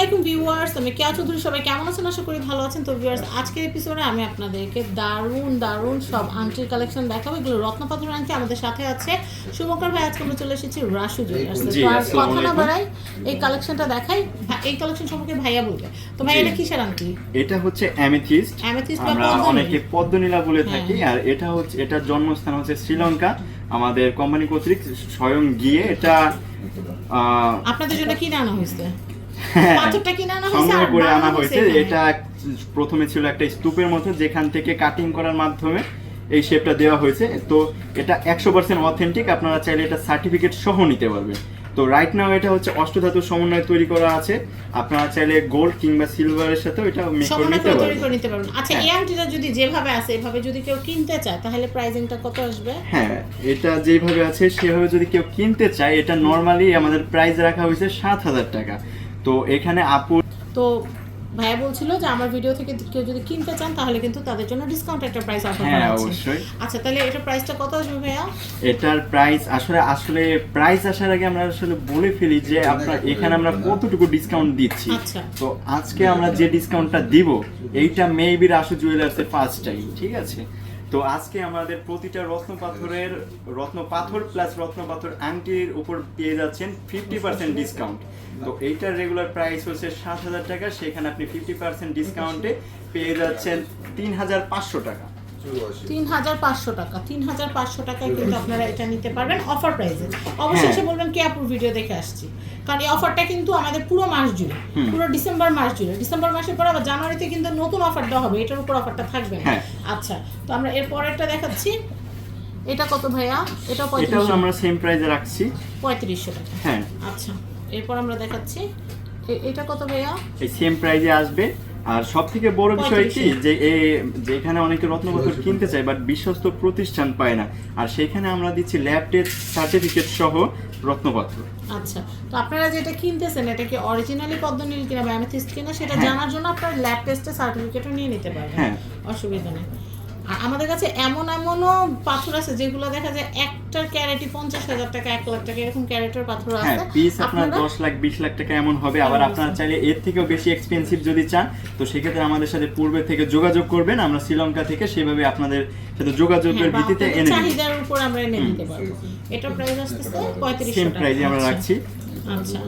আলাইকুম ভিউয়ার্স আমি কেয়া চৌধুরী সবাই কেমন আছেন? আশা করি ভালো আছেন। তো ভিউয়ার্স আজকের এপিসোডে আমি আপনাদেরকে দারুণ দারুণ সব আংটির কালেকশন দেখাবো। এগুলো রত্নপাথর আংটি আমাদের সাথে আছে। শুভঙ্কর ভাই আজকে আমরা চলে এসেছি রাসু জুয়েলার্স। কথা না বাড়াই এই কালেকশনটা দেখাই। এই কালেকশন সম্পর্কে ভাইয়া বলবে। তো ভাই এটা কিসের আংটি এটা হচ্ছে অ্যামেথিস্ট বা আমরা। অনেকে পদ্মনীলা বলে হ্যাঁ। থাকি আর এটা হচ্ছে এটার জন্মস্থান হচ্ছে শ্রীলঙ্কা। আমাদের কোম্পানি কর্তৃক স্বয়ং গিয়ে এটা আপনাদের জন্য কিনে আনা হয়েছে? হ্যাঁ, পাথরটা কিনে আনা হয়েছে সংগ্রহ করে আনা হয়েছে এটা প্রথমে ছিল একটা স্তূপের মতো যেখান থেকে কাটিং করার মাধ্যমে এই শেপটা দেওয়া হয়েছে। তো এটা একশো পার্সেন্ট অথেন্টিক আপনারা চাইলে এটা সার্টিফিকেট সহ নিতে পারবেন। তো রাইট নাও এটা হচ্ছে অষ্টধাতুর সমন্বয়ে তৈরি করা আছে। আপনারা চাইলে গোল্ড কিংবা সিলভারের সাথে এটা মেক করে নিতে পারবেন। করে নিতে পারবেন। আচ্ছা হ্যাঁ। এই আংটিটা যদি যেভাবে আছে এভাবে যদি কেউ কিনতে চায় তাহলে প্রাইসিংটা কত আসবে? হ্যাঁ এটা যেভাবে আছে সেভাবে যদি কেউ কিনতে চায় এটা নর্মালি আমাদের প্রাইস রাখা হয়েছে সাত হাজার টাকা। তো এখানে আপু তো ভাইয়া বলছিল যে আমার ভিডিও থেকে কেউ যদি কিনতে চান তাহলে কিন্তু তাদের জন্য ডিসকাউন্ট একটা প্রাইস অফার হ্যাঁ করা আছে। অবশ্যই। আচ্ছা তাহলে এটা প্রাইসটা কত আসবে ভাইয়া? এটার প্রাইস আসলে আসলে প্রাইস আসার আগে আমরা আসলে বলে ফেলি যে আপনার এখানে আমরা কতটুকু ডিসকাউন্ট দিচ্ছি। আচ্ছা। তো আজকে আমরা যে ডিসকাউন্টটা দিব এইটা মেবি রাসু জুয়েলার্সের ফার্স্ট টাইম ঠিক আছে? তো আজকে আমাদের প্রতিটা রত্ন পাথরের, রত্ন পাথর প্লাস রত্ন পাথর আংটির উপর পেয়ে যাচ্ছেন ফিফটি পার্সেন্ট ডিসকাউন্ট তো এইটার রেগুলার প্রাইস হচ্ছে সাত হাজার টাকা, সেখানে আপনি ফিফটি পার্সেন্ট ডিসকাউন্টে পেয়ে যাচ্ছেন তিন হাজার পাঁচশো টাকা। তিন হাজার পাঁচশো টাকা তিন হাজার পাঁচশো টাকায় কিন্তু আপনারা এটা নিতে পারবেন অফার প্রাইসে অবশ্যই। বলবেন কে আপুর ভিডিও দেখে আসছি। কারণ এই অফারটা কিন্তু আমাদের পুরো মাস জুড়ে পুরো ডিসেম্বর মাস জুড়ে। ডিসেম্বর মাসের পর আবার জানুয়ারিতে কিন্তু নতুন অফার দেওয়া হবে এটার উপর অফারটা থাকবে না। হ্যাঁ। আচ্ছা তো আমরা এর পরেরটা দেখাচ্ছি। এটা কত ভাইয়া? এটাও পঁয়ত্রিশশো। আমরা সেম প্রাইসে রাখছি। পঁয়ত্রিশশো টাকা। হ্যাঁ। আচ্ছা এরপর আমরা দেখাচ্ছি। এটা কত ভাইয়া? এই সেম প্রাইজে আসবে। আর সব থেকে বড় বিষয় কি। যে যেখানে অনেকে রত্নপাথর কিনতে চায় বাট বিশ্বস্ত প্রতিষ্ঠান পায় না আর সেখানে আমরা দিচ্ছি ল্যাব টেস্ট সার্টিফিকেট সহ রত্নপাথর আচ্ছা তো আপনারা যেটা কিনতেছেন এটা কি অরিজিনালি পদ্মনীল কিনা বা অ্যামেথিস্ট কিনা সেটা হ্যাঁ। জানার জন্য আপনার ল্যাব টেস্টের সার্টিফিকেটও নিয়ে নিতে পারবেন হ্যাঁ। অসুবিধা নেই আমাদের কাছে এমন এমনও পাথর আছে যেগুলো দেখা যায় একটার ক্যারেটই পঞ্চাশ হাজার টাকা এক লাখ টাকা এরকম ক্যারেটের পাথর হ্যাঁ আছে। পিস আপনার দশ লাখ বিশ লাখ টাকা এমন হবে। আবার এমন আপনারা চাইলে এর থেকেও বেশি এক্সপেন্সিভ যদি চান তো সেক্ষেত্রে আমাদের সাথে পূর্বে থেকে যোগাযোগ করবেন। আমরা শ্রীলঙ্কা থেকে সেভাবে আপনাদের সাথে যোগাযোগের হ্যাঁ, ভিত্তিতে এনে দিই। চাহিদার উপর আমরা এনে দিতে পারব। এটা প্রাইস আসতেছে পঁয়ত্রিশশো সেম টাকা। প্রাইজে আমরা আচ্ছা। রাখছি। আচ্ছা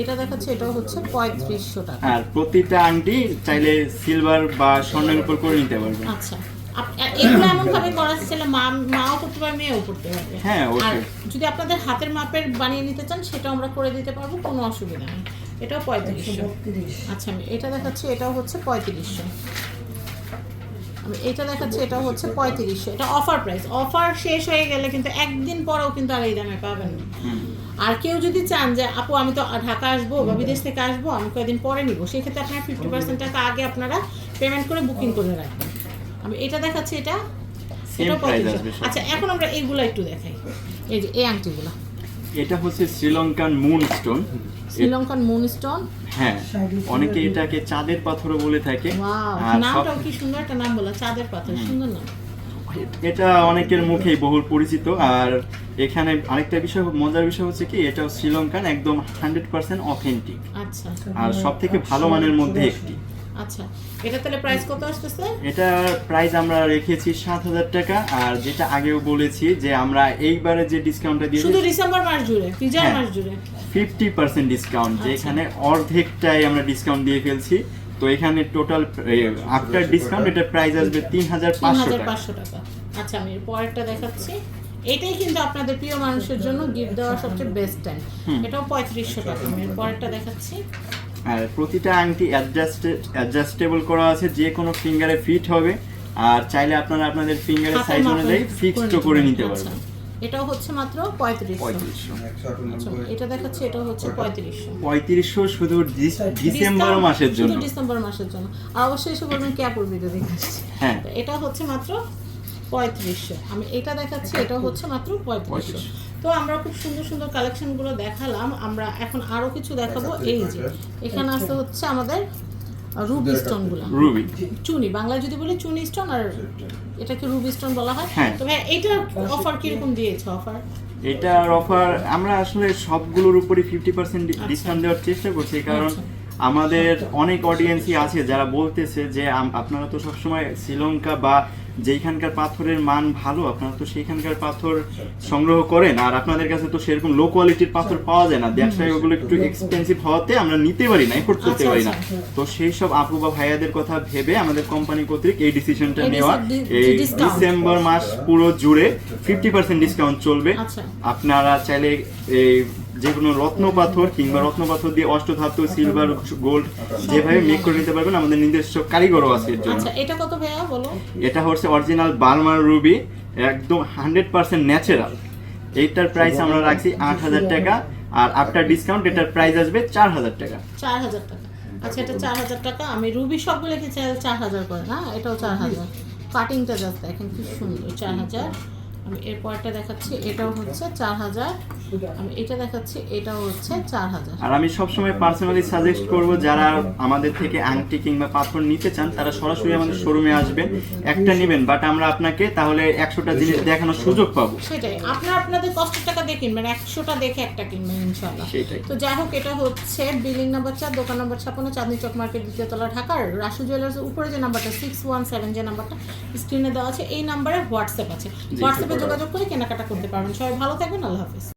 এটা দেখাচ্ছি এটাও হচ্ছে পঁয়ত্রিশশো টাকা। আর প্রতিটা আংটি চাইলে সিলভার বা স্বর্ণের উপর করে নিতে পারবেন। আচ্ছা। এগুলো এমন ভাবে করা ছেলে মা মাও করতে পারবে মেয়েও করতে পারবে। হ্যাঁ, আর যদি আপনাদের হাতের মাপের বানিয়ে নিতে চান সেটাও আমরা করে দিতে পারব কোনো অসুবিধা নেই। এটাও পঁয়ত্রিশশো। আচ্ছা আমি এটা দেখাচ্ছি এটাও হচ্ছে পঁয়ত্রিশশো। আমি এটা দেখাচ্ছি এটাও হচ্ছে পঁয়ত্রিশশো। এটা অফার প্রাইস অফার শেষ হয়ে গেলে কিন্তু একদিন পরেও কিন্তু আর এই দামে পাবেন না। আর কেউ যদি চান যে আপু আমি তো ঢাকা আসব বা বিদেশ থেকে আসব আমি কয়েকদিন পরে নিব সেক্ষেত্রে আপনারা ফিফটি পার্সেন্ট টাকা আগে আপনারা পেমেন্ট করে বুকিং করে রাখবেন। আমি এটা দেখাচ্ছি এটা? পঁয়ত্রিশশো আচ্ছা এখন আমরা এইগুলো একটু দেখাই। এই যে এই আংটিগুলো। এটা হচ্ছে Sri Lankan moon stone Sri Lankan moonstone? হ্যাঁ অনেকে এটাকে চাঁদের পাথরও বলে থাকে। ওয়াও নামটাও কি সুন্দর একটা নাম বলা চাঁদের পাথর সুন্দর নাম। এটা অনেকের মুখেই বহুল পরিচিত। আর এখানে আরেকটা বিষয় মজার বিষয় হচ্ছে কি এটাও শ্রীলঙ্কান একদম হান্ড্রেড পার্সেন্ট অথেন্টিক আচ্ছা। আর সব থেকে ভালো মানের মধ্যে একটি। আচ্ছা এটা তাহলে প্রাইস কত আসতেছে? এটার প্রাইস আমরা রেখেছি সাত হাজার টাকা আর যেটা আগেও বলেছি যে আমরা এইবারে যে ডিসকাউন্টটা শুধু ডিসেম্বর মাস জুড়ে ফিজার হ্যাঁ। মাস জুড়ে। ফিফটি পার্সেন্ট ডিসকাউন্ট আচ্ছা। যেখানে অর্ধেকটাই আমরা ডিসকাউন্ট দিয়ে ফেলছি। তো এখানে টোটাল আফটার ডিসকাউন্ট এটার প্রাইস আসবে তিন হাজার তিন পাঁচশো হাজার টাকা পাঁচশো টাকা। আচ্ছা আমি পরেরটা দেখাচ্ছি। এটাই কিন্তু আপনাদের প্রিয় মানুষের জন্য গিফট দেওয়ার সবচেয়ে বেস্ট টাইম। এটাও পঁয়ত্রিশশো টাকা। আমি পরেরটা দেখাচ্ছি। আর প্রতিটা আংটি অ্যাডজাস্টেড অ্যাডজাস্টেবল করা আছে যে কোনো ফিঙ্গারে ফিট হবে। আর চাইলে আপনারা আপনাদের ফিঙ্গারের সাইজ অনুযায়ী ফিক্সড করে নিতে আচ্ছা, পারবেন। এটাও হচ্ছে মাত্র পঁয়ত্রিশশো। আচ্ছা, এটা দেখাচ্ছি এটাও হচ্ছে পঁয়ত্রিশশো। পঁয়ত্রিশশো শুধু ডিসেম্বর মাসের জন্য। ডিসেম্বর মাসের জন্য। অবশ্যই এসে বলবেন ক্যাপুর ভিডিও দেখে হ্যাঁ। এটা হচ্ছে মাত্র পঁয়ত্রিশশো। আমি এটা দেখাচ্ছি এটাও হচ্ছে মাত্র পঁয়ত্রিশশো। তো আমরা খুব সুন্দর সুন্দর কালেকশনগুলো দেখালাম। আমরা এখন আরও কিছু দেখাবো। এই যে এখানে আছে হচ্ছে আমাদের রুবি স্টোনগুলো রুবি। চুনি বাংলায় যদি বলি চুনি স্টোন আর এটাকে রুবি স্টোন বলা হয়। হ্যাঁ। তো ভাই এইটার অফার কীরকম দিয়েছে অফার এটার অফার আমরা আসলে সবগুলোর উপরে ফিফটি পার্সেন্ট ডিসকাউন্ট দেওয়ার চেষ্টা করছি। কারণ আচ্ছা। আমাদের অনেক অডিয়েন্সই আছে যারা বলতেছে যে আপনারা তো সবসময় শ্রীলঙ্কা বা যেইখানকার পাথরের মান ভালো আপনারা তো সেইখানকার পাথর সংগ্রহ করেন আর আপনাদের কাছে তো সেরকম লো কোয়ালিটির পাথর পাওয়া যায় না। ব্যবসায় ওগুলো একটু এক্সপেন্সিভ হওয়াতে আমরা নিতে পারি না এফোর্ড করতে আচ্ছা, পারি না। আচ্ছা। তো সেই সব আপু বা ভাইয়াদের কথা ভেবে আমাদের কোম্পানি কর্তৃক এই ডিসিশনটা নেওয়া এই ডিসেম্বর মাস পুরো জুড়ে ফিফটি পার্সেন্ট ডিসকাউন্ট চলবে। আচ্ছা। আপনারা চাইলে এই যে কোনো রত্ন পাথর কিংবা রত্ন পাথর দিয়ে অষ্টধাতু সিলভার গোল্ড যেভাবে মেক করে নিতে পারবেন আমাদের নিজস্ব কারিগরও আছে এর জন্য। আচ্ছা এটা কত ভাইয়া বলো? এটা হচ্ছে অরিজিনাল বার্মার রুবি একদম হান্ড্রেড পার্সেন্ট ন্যাচারাল এইটার প্রাইস আমরা রাখছি আট হাজার টাকা আর আফটার ডিসকাউন্ট এটার প্রাইস আসবে চার হাজার টাকা। চার হাজার টাকা। আচ্ছা এটা চার হাজার টাকা। আমি রুবি সবগুলো লিখেছি চার হাজার করে না? এটাও চার হাজার। কাটিংটা জাস্ট দেখেন খুব সুন্দর চার হাজার। আমি এরপরটা দেখাচ্ছি এটাও হচ্ছে চার হাজার। আমি এটা দেখাচ্ছি এটাও হচ্ছে চার হাজার। আর আমি সবসময় পার্সোনালি সাজেস্ট করব যারা আমাদের থেকে আংটি কিংবা পাথর নিতে চান তারা সরাসরি আমাদের শোরুমে আসবেন একটা নেবেন বাট আমরা আপনাকে তাহলে একশোটা জিনিস দেখানোর সুযোগ পাবো। সেটাই আপনারা আপনাদের কষ্টের টাকা দিয়ে কিনবেন একশোটা দেখে একটা কিনবেন ইনশাল্লাহ সেটাই। তো যাই হোক এটা হচ্ছে বিল্ডিং নাম্বার চার দোকান নাম্বার ছাপ্পান্ন চাঁদনি চক মার্কেট দ্বিতীয়তলা ঢাকার রাসু জুয়েলার্সের উপরে যে নাম্বারটা সিক্স ওয়ান সেভেন যে নাম্বারটা স্ক্রিনে দেওয়া আছে এই নাম্বারে হোয়াটসঅ্যাপ আছে। হোয়াটসঅ্যাপে যোগাযোগ করে কেনাকাটা করতে পারবেন। সবাই ভালো থাকবেন আল্লাহ হাফিজ।